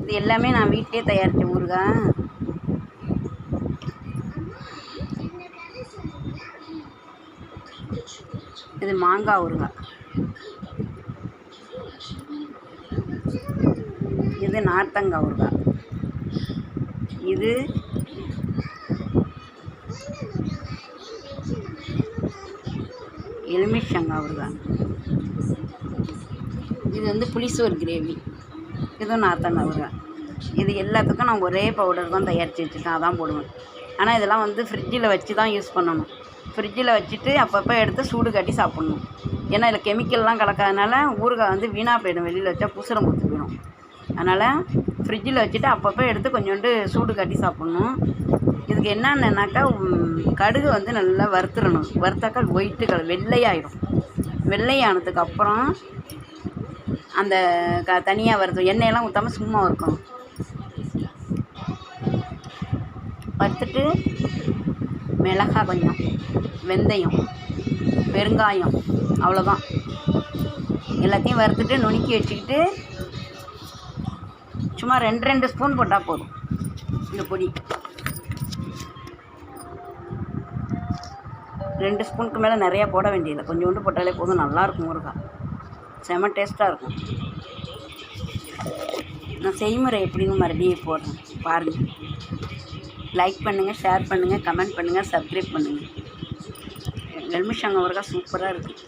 இது எல்லாமே நான் வீட்டிலே தயாரித்த ஊறுகாய் இது மாங்காய் ஊறுகாய். இது நார்த்தங்காய் ஊறுகாய். இது எலுமிச்சங்காய் ஊறுகாய். இது வந்து புளிசோர் கிரேவி. இதுவும் நார்த்தன் ஊறுகாய் இது எல்லாத்துக்கும் நான் ஒரே பவுடர் தான் தயாரித்து வச்சுருக்கேன் அதான் போடுவேன். ஆனால் இதெல்லாம் வந்து ஃப்ரிட்ஜில் வச்சு தான் யூஸ் பண்ணணும். ஃப்ரிட்ஜில் வச்சுட்டு அப்பப்போ எடுத்து சூடு காட்டி சாப்பிட்ணும். ஏன்னா இதில் கெமிக்கல்லாம் கலக்காதனால ஊறுகாய் வந்து வீணாக போயிடும். வெளியில் வச்சா புசுரம் கொடுத்து போயிடும். அதனால் ஃப்ரிட்ஜில் வச்சுட்டு அப்பப்போ எடுத்து கொஞ்சோண்டு சூடு காட்டி சாப்பிட்ணும். இதுக்கு என்னென்னனாக்கா கடுகு வந்து நல்லா வறுத்துடணும் வறுத்தாக்கா ஒயிட்டு கலர் வெள்ளையாயிடும் வெள்ளையானதுக்கு அப்புறம் அந்த க தனியாக வறுத்து எண்ணெயெல்லாம் ஊற்றாம சும்மா வறுக்கணும். வறுத்துட்டு மிளகாய் கொஞ்சம் வெந்தயம் பெருங்காயம் அவ்வளோதான் எல்லாத்தையும் வறுத்துட்டு நுணுக்கி வச்சுக்கிட்டு சும்மா ரெண்டு ரெண்டு ஸ்பூன் போட்டால் போதும் இந்த பொடி. ரெண்டு ஸ்பூனுக்கு மேலே நிறையா போட வேண்டியதில்லை. கொஞ்சோண்டு போட்டாலே போதும். நல்லாயிருக்கும் ஊறுகாய். செம டேஸ்ட்டாக இருக்கும். நான் செய்முறை எப்படின்னு மறுபடியும் போடுறேன். பாருங்கள் லைக் பண்ணுங்கள் ஷேர் பண்ணுங்கள் கமெண்ட் பண்ணுங்கள் சப்ஸ்கிரைப் பண்ணுங்கள் எலுமிச்சங்க ஊறுகாய் சூப்பராக இருக்குது